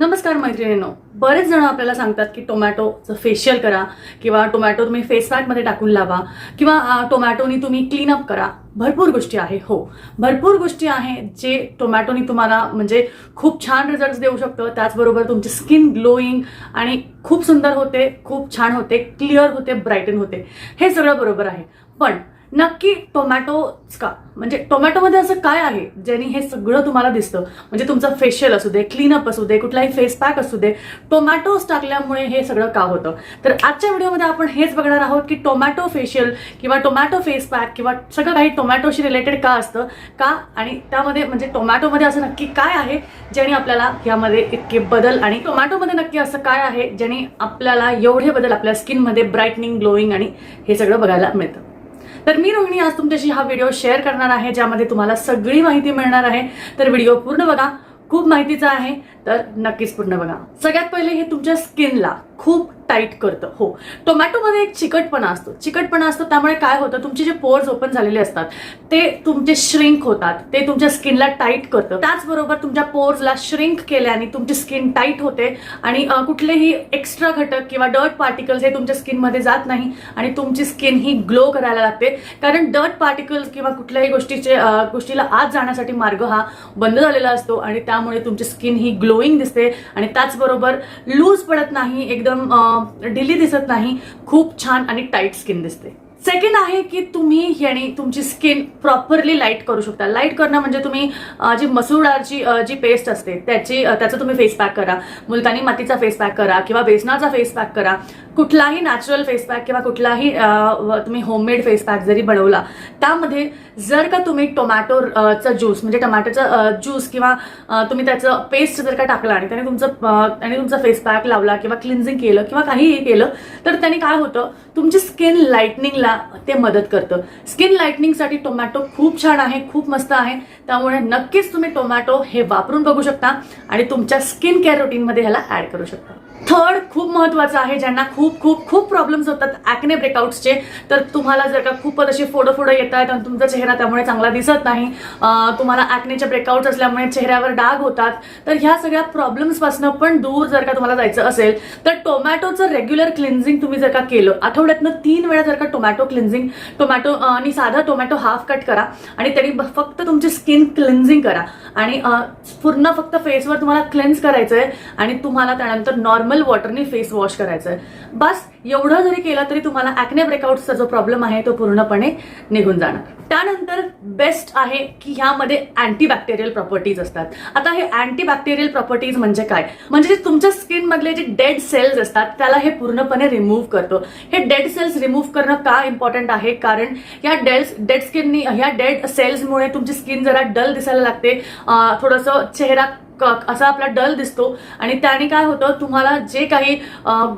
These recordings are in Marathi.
नमस्कार मैत्रिणींनो. बरेच जण आपल्याला सांगतात की टोमॅटोचं फेशियल करा किंवा टोमॅटो तुम्ही फेस पॅकमध्ये टाकून लावा किंवा टोमॅटोनी तुम्ही क्लीनअप करा. भरपूर गोष्टी आहे हो. भरपूर गोष्टी आहेत जे टोमॅटोनी तुम्हाला म्हणजे खूप छान रिझल्ट देऊ शकतं. त्याचबरोबर तुमची स्किन ग्लोईंग आणि खूप सुंदर होते खूप छान होते क्लिअर होते ब्राईटन होते. हे सगळं बरोबर आहे. पण नक्की टोमॅटोच का म्हणजे टोमॅटोमध्ये असं काय आहे? ज्याने हे सगळं तुम्हाला दिसतं. म्हणजे तुमचं फेशियल असू दे क्लीनअप असू दे कुठलाही फेस पॅक असू दे टोमॅटोज टाकल्यामुळे हे सगळं का होतं? तर आजच्या व्हिडिओमध्ये आपण हेच बघणार आहोत की टोमॅटो फेशियल किंवा टोमॅटो फेस पॅक किंवा सगळं काही टोमॅटोशी रिलेटेड का असतं? का? आणि त्यामध्ये म्हणजे टोमॅटोमध्ये असं नक्की काय आहे? ज्याने आपल्याला यामध्ये इतके बदल आणि टोमॅटोमध्ये नक्की असं काय आहे? ज्याने आपल्याला एवढे बदल आपल्या स्किनमध्ये ब्राईटनिंग ग्लोईंग आणि हे सगळं बघायला मिळतं. तर मी रोहिणी आज तुमच्याशी हा व्हिडिओ शेअर करणार आहे ज्यामध्ये तुम्हाला सगळी माहिती मिळणार आहे. तर व्हिडिओ पूर्ण बघा. खूप माहितीचा आहे तर नक्कीच पूर्ण बघा. सगळ्यात पहिले हे तुमच्या स्किनला खूप टाईट करतं. हो. टोमॅटोमध्ये एक चिकटपणा असतो. चिकटपणा असतो त्यामुळे काय होतं तुमचे जे पोर्स ओपन झालेले असतात ते तुमचे श्रिंक होतात. ते तुमच्या स्किनला टाईट करतं. त्याचबरोबर तुमच्या पोर्सला श्रिंक केल्याने तुमची स्किन टाईट होते आणि कुठलेही एक्स्ट्रा घटक किंवा डर्ट पार्टिकल्स हे तुमच्या स्किनमध्ये जात नाही आणि तुमची स्किन ही ग्लो करायला लागते. कारण डर्ट पार्टिकल्स किंवा कुठल्याही गोष्टीचे गोष्टीला आत जाण्यासाठी मार्ग हा बंद झालेला असतो आणि त्यामुळे तुमची स्किन ही ग्लोईंग दिसते आणि त्याचबरोबर लूज पडत नाही एकदम ढिली दिसत नाही खूप छान आणि टाईट स्किन दिसते. सेकंड आहे की तुम्ही याने तुमची स्किन प्रॉपरली लाइट करू शकता. लाइट करणं म्हणजे तुम्ही जी मसूर डाळची जी पेस्ट असते त्याची त्याचं तुम्ही फेस पॅक करा. मुलतानी मातीचा फेस पॅक करा किंवा बेसनाचा फेस पॅक करा. कुठलाही नॅचरल फेस पॅक किंवा कुठलाही तुम्ही होममेड फेस पॅक जरी बनवला त्यामध्ये जर का तुम्ही टोमॅटो चा ज्यूस म्हणजे टोमॅटोचा ज्यूस किंवा तुम्ही त्याचं पेस्ट जर का टाकला आणि त्याने तुमचं आणि तुमचा फेस पॅक लावला किंवा क्लिन्झिंग केलं किंवा काहीही केलं तर त्याने काय होतं तुमची स्किन लाईटनिंगला ते मदत करतं. स्किन लाईटनिंगसाठी टोमॅटो खूप छान आहे खूप मस्त आहे. त्यामुळे नक्कीच तुम्ही टोमॅटो हे वापरून बघू शकता आणि तुमच्या स्किन केअर रुटीनमध्ये ह्याला ऍड करू शकता. थर्ड खूप महत्वाचं आहे ज्यांना खूप खूप खूप प्रॉब्लेम्स होतात ॲक्ने ब्रेकआउट्सचे तर तुम्हाला जर का खूपच असे फोडं फोडं येत आहेत आणि तुमचा चेहरा त्यामुळे चांगला दिसत नाही तुम्हाला ॲक्नेचे ब्रेकआउट्स असल्यामुळे चेहऱ्यावर डाग होतात तर ह्या सगळ्या प्रॉब्लेम्सपासून पण दूर जर का तुम्हाला जायचं असेल तर टोमॅटोचं रेग्युलर क्लिन्झिंग तुम्ही जर का केलं आठवड्यातनं तीन वेळा जर का टोमॅटो क्लिन्झिंग टोमॅटो आणि साधा टोमॅटो हाफ कट करा आणि त्यांनी फक्त तुमची स्किन क्लिन्झिंग करा आणि पूर्ण फक्त फेसवर तुम्हाला क्लेन्स करायचं आहे आणि तुम्हाला त्यानंतर नॉर्मल वॉटरने फेस वॉश करायचं आहे बस एवढं जरी केला तरी तुम्हाला ॲक्ने ब्रेकआउटचा जो प्रॉब्लेम आहे तो पूर्णपणे निघून जाणार. त्यानंतर बेस्ट आहे की ह्यामध्ये अँटीबॅक्टेरियल प्रॉपर्टीज असतात. आता हे अँटीबॅक्टेरियल प्रॉपर्टीज म्हणजे काय? म्हणजे जे तुमच्या स्किन मधले जे डेड सेल्स असतात त्याला हे पूर्णपणे रिमूव्ह करतो. हे डेड सेल्स रिमूव्ह करणं का इम्पॉर्टंट आहे? कारण या डेड डेड स्किननी ह्या डेड सेल्समुळे तुमची स्किन जरा डल दिसायला लागते. थोडंसं चेहरा असा आपला डल दिसतो. आणि त्याने काय होतं तुम्हाला जे काही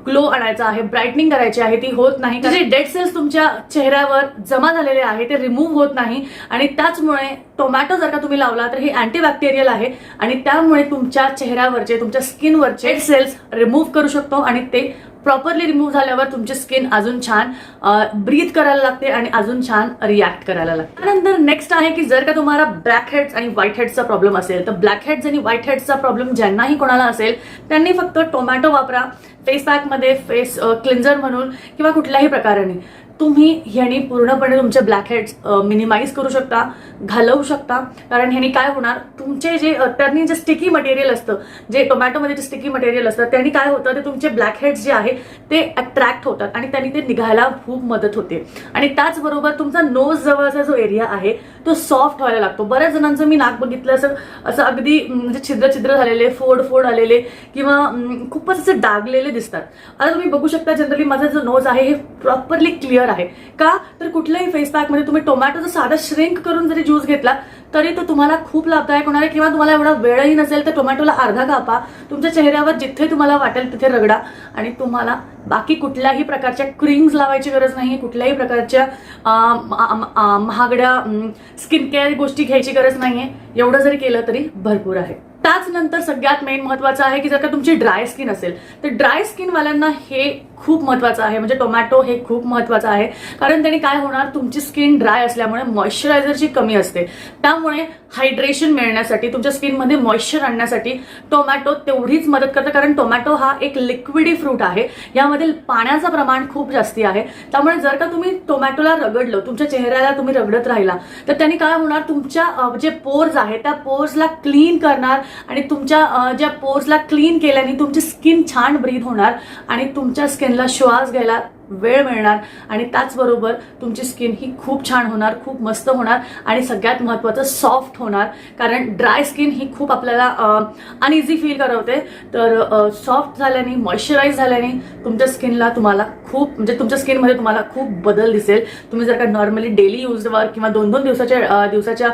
ग्लो आणायचं आहे ब्राईटनिंग करायची आहे ती होत नाही. जे डेड सेल्स तुमच्या चेहऱ्यावर जमा झालेले आहे ते रिमूव्ह होत नाही. आणि त्याचमुळे टोमॅटो जर का तुम्ही लावला तर हे अँटीबॅक्टेरियल आहे आणि त्यामुळे तुमच्या चेहऱ्यावरचे तुमच्या स्किनवरचे डेड सेल्स रिमूव्ह करू शकतो आणि ते प्रॉपरली रिमूव्ह झाल्यावर तुमची स्किन अजून छान ब्रीथ करायला लागते आणि अजून छान रिॲक्ट करायला लागते. त्यानंतर नेक्स्ट आहे की जर का तुम्हाला ब्लॅक हेड्स आणि व्हाईट हेड्सचा प्रॉब्लेम असेल तर ब्लॅक हेड्स आणि व्हाईट हेड्सचा प्रॉब्लेम ज्यांनाही कोणाला असेल त्यांनी फक्त टोमॅटो वापरा फेस पॅकमध्ये फेस क्लिन्झर म्हणून किंवा कुठल्याही प्रकाराने. तुम्ही ह्यानी पूर्णपणे तुमचे ब्लॅक हेड्स मिनिमाइज करू शकता घालवू शकता. कारण ह्यानी काय होणार? तुमचे जे त्यांनी जे स्टिकी मटेरियल असतं जे टोमॅटोमध्ये जे स्टिकी मटेरियल असतं त्यांनी काय होतं? ते तुमचे ब्लॅक हेड्स जे आहे ते अट्रॅक्ट होतात आणि त्यांनी ते निघायला खूप मदत होते. आणि त्याचबरोबर तुमचा नोज जवळचा जो एरिया आहे तो सॉफ्ट व्हायला लागतो. बऱ्याच जणांचं मी नाक बघितलं असं असं अगदी म्हणजे छिद्र छिद्र झालेले फोड फोड आलेले किंवा खूपच असे डागलेले दिसतात. आता तुम्ही बघू शकता जनरली माझा जो नोज आहे हे प्रॉपरली क्लिअर आहे. का? तर कुठल्याही फेस पॅकमध्ये तुम्ही टोमॅटोचा साधा श्रिंक करून जरी ज्यूस घेतला तरी तो तुम्हाला खूप लाभदायक होणार आहे. किंवा तुम्हाला एवढा वेळही नसेल तर टोमॅटोला अर्धा कापा. तुमच्या चेहऱ्यावर जिथे तुम्हाला वाटेल तिथे रगडा. आणि तुम्हाला बाकी कुठल्याही प्रकारच्या क्रीम्स लावायची गरज नाही. कुठल्याही प्रकारच्या महागड्या स्किन केअर गोष्टी घ्यायची गरज नाही आहे एवढं जरी केलं तरी भरपूर आहे. त्याच नंतर सगळ्यात मेन महत्वाचं आहे की जर का तुमची ड्राय स्किन असेल तर ड्राय स्किनवाल्यांना हे खूप महत्त्वाचं आहे. म्हणजे टोमॅटो हे खूप महत्त्वाचं आहे. कारण त्याने काय होणार तुमची स्किन ड्राय असल्यामुळे मॉइश्चरायझरची कमी असते. त्यामुळे हायड्रेशन मिळण्यासाठी तुमच्या स्किनमध्ये मॉइश्चर आणण्यासाठी टोमॅटो तेवढीच मदत करतं. कारण टोमॅटो हा एक लिक्विडी फ्रूट आहे. यामध्ये पाण्याचं प्रमाण खूप जास्ती आहे. त्यामुळे जर का तुम्ही टोमॅटोला रगडलं तुमच्या चेहऱ्याला तुम्ही रगडत राहिला तर त्यांनी काय होणार तुमच्या जे पोर्स आहे त्या पोर्सला क्लीन करणार आणि तुमच्या ज्या पोर्सला क्लीन केल्याने तुमची स्किन छान ब्रीथ होणार आणि तुमच्या स्किनला श्वास घ्यायला वेळ मिळणार आणि त्याचबरोबर तुमची स्किन ही खूप छान होणार खूप मस्त होणार आणि सगळ्यात महत्त्वाचं सॉफ्ट होणार. कारण ड्राय स्किन ही खूप आपल्याला अनइझी फील करवते. तर सॉफ्ट झाल्याने मॉइश्चराईज झाल्याने तुमच्या स्किनला तुम्हाला खूप म्हणजे तुमच्या स्किनमध्ये तुम्हाला खूप बदल दिसेल. तुम्ही जर का नॉर्मली डेली यूजवर किंवा दोन दोन दिवसाच्या दिवसाच्या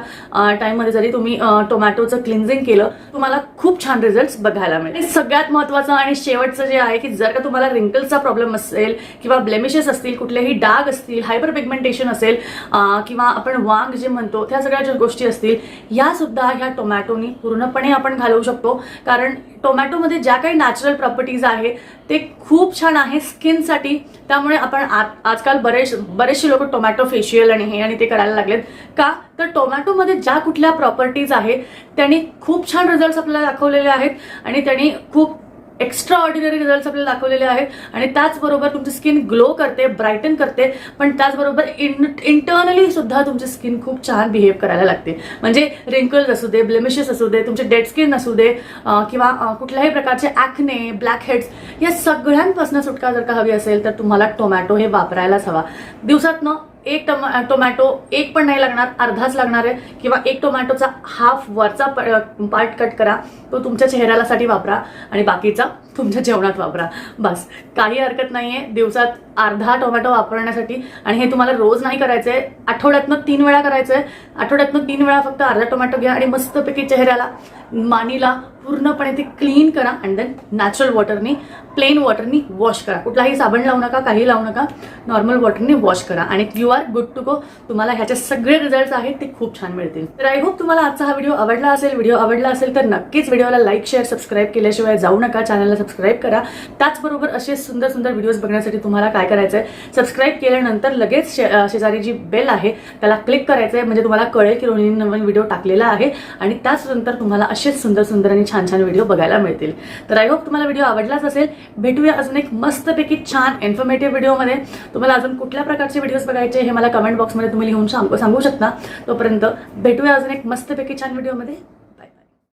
टाईममध्ये जरी तुम्ही टोमॅटोचं क्लिन्झिंग केलं तुम्हाला खूप छान रिझल्ट बघायला मिळेल. सगळ्यात महत्त्वाचं आणि शेवटचं जे आहे की जर का तुम्हाला रिंकल्सचा प्रॉब्लेम असेल किंवा ब्लेमिशेस असतील कुठलेही डाग असतील हायपर पिगमेंटेशन असेल किंवा आपण वांग जे म्हणतो त्या सगळ्या ज्या गोष्टी असतील या सुद्धा ह्या टोमॅटोनी पूर्णपणे आपण घालवू शकतो. कारण टोमॅटोमध्ये ज्या काही नॅचरल प्रॉपर्टीज आहे ते खूप छान आहे स्किनसाठी त्यामुळे आपण आ- आजकाल बरेच बरेचसे लोक टोमॅटो फेशियल आणि हे आणि ते करायला लागलेत. का? तर टोमॅटोमध्ये ज्या कुठल्या प्रॉपर्टीज आहेत त्यांनी खूप छान रिझल्ट आपल्याला दाखवलेले आहेत आणि त्यांनी खूप एक्स्ट्रा ऑर्डिनरी रिझल्ट आपल्याला दाखवलेले आहेत. आणि त्याचबरोबर तुमची स्किन ग्लो करते ब्राईटन करते. पण त्याचबरोबर इन इंटर्नली सुद्धा तुमची स्किन खूप छान बिहेव करायला लागते. म्हणजे रिंकल्स असू दे ब्लेमिशेस असू दे तुमचे डेड स्किन असू दे किंवा कुठल्याही प्रकारचे ॲक्ने ब्लॅक हेड्स या सगळ्यांपासून सुटका जर का हवी असेल तर तुम्हाला टोमॅटो हे वापरायलाच हवा. दिवसातनं एक टोमॅ टोमॅटो एक पण नाही लागणार अर्धाच लागणार आहे. किंवा एक टोमॅटोचा हाफ वरचा पार्ट कट करा. तो तुमच्या चेहऱ्यालासाठी वापरा आणि बाकीचा तुमच्या जेवणात वापरा. बस. काही हरकत नाही आहे दिवसात अर्धा टोमॅटो वापरण्यासाठी. आणि हे तुम्हाला रोज नाही करायचं आहे आठवड्यातनं तीन वेळा करायचं आहे आठवड्यातनं तीन वेळा फक्त अर्धा टोमॅटो घ्या आणि मस्तपैकी चेहऱ्याला मानीला पूर्णपणे ते क्लीन करा अँड देन नॅचरल वॉटरनी प्लेन वॉटरनी वॉश करा. कुठलाही साबण लावू नका काही लावू नका नॉर्मल वॉटरनी वॉश करा. आणि you are good to go तुम्हाला ह्याचे सगळे रिझल्ट आहेत ते खूप छान मिळतील. तर आय होप तुम्हाला आजचा हा व्हिडिओ आवडला असेल. व्हिडिओ आवडला असेल तर नक्कीच व्हिडिओला लाईक शेअर सबस्क्राईब केल्याशिवाय जाऊ नका. चॅनलला सबस्क्राईब करा. त्याचबरोबर असे सुंदर सुंदर व्हिडिओज बघण्यासाठी तुम्हाला काय करायचं आहे सबस्क्राईब केल्यानंतर लगेच शे- शेजारी जी बेल आहे त्याला क्लिक करायचं आहे म्हणजे तुम्हाला कळेल की रोहिणी नवीन व्हिडिओ टाकलेला आहे. आणि त्याचनंतर तुम्हाला असेच सुंदर सुंदर आणि छान छान व्हिडिओ बघायला मिळतील. तर आय होप तुम्हाला व्हिडिओ आवडलाच असेल. भेटूया अजून एक मस्तपैकी छान इन्फॉर्मेटिव्ह व्हिडिओमध्ये तुम्हाला अजून कुठल्या प्रकारचे व्हिडिओज बघायचे हे मला कमेंट बॉक्समध्ये तुम्ही लिहून सांगू सांगू शकता. तोपर्यंत भेटूया अजून एक मस्तपैकी छान व्हिडिओमध्ये